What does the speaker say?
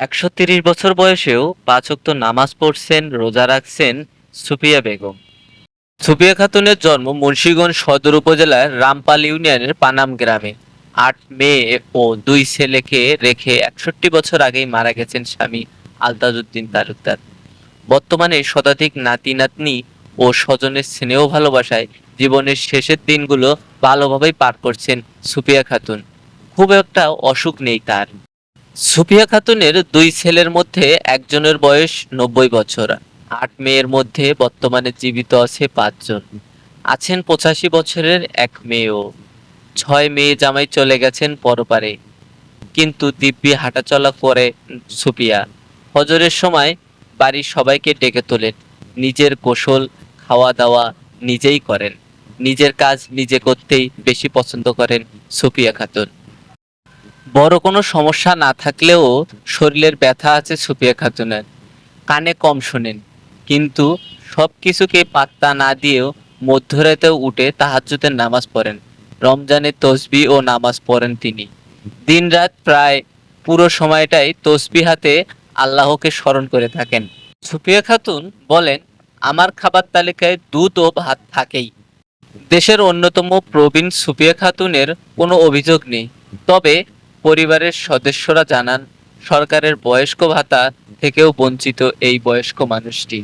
একশো তিরিশ বছর বয়সেও পাঁচ ওয়াক্ত নামাজ পড়ছেন, রোজা রাখছেন সুফিয়া বেগম। সুফিয়া খাতুনের জন্ম মুন্সীগঞ্জ সদর উপজেলার রামপাল ইউনিয়নের পানাম গ্রামে। আট মেয়ে ও দুই ছেলেকে রেখে একষট্টি বছর আগেই মারা গেছেন স্বামী আলতাজউদ্দিন তালুকদার। বর্তমানে শতাধিক নাতি নাতনি ও স্বজনের স্নেহ ভালোবাসায় জীবনের শেষের দিনগুলো ভালোভাবেই পার করছেন সুফিয়া খাতুন। খুব একটা অসুখ নেই তার। সুফিয়া খাতুনের দুই ছেলের মধ্যে একজনের বয়স নব্বই বছর, আট মেয়ের মধ্যে বর্তমানে জীবিত আছে পাঁচজন। আছেন পঁচাশি বছরের এক মেয়েও। ছয় মেয়ে জামাই চলে গেছেন পরপারে। কিন্তু দিব্যি হাঁটাচলা করে সুফিয়া। হজরের সময় বাড়ির সবাইকে ডেকে তোলেন। নিজের গোসল খাওয়া দাওয়া নিজেই করেন। নিজের কাজ নিজে করতেই বেশি পছন্দ করেন সুফিয়া খাতুন। বড় কোনো সমস্যা না থাকলেও শরীরের ব্যথা আছে সুফিয়া খাতুনের। কানে কম শোনেন। কিন্তু সব কিছুকে পাত্তা না দিয়েও মধ্যরাতেও উঠে তাহাজ্জুদের নামাজ পড়েন। রমজানের তসবি ও নামাজ পড়েন তিনি। দিনরাত প্রায় পুরো সময়টাই তসবি হাতে আল্লাহকে স্মরণ করে থাকেন। সুফিয়া খাতুন বলেন, আমার খাবার তালিকায় দুধ ও ভাত থাকেই। দেশের অন্যতম প্রবীণ সুফিয়া খাতুনের কোনো অভিযোগ নেই। তবে পরিবারের সদস্যরা জানান সরকারের বয়স্ক ভাতা থেকেও বঞ্চিত এই বয়স্ক মানুষটি।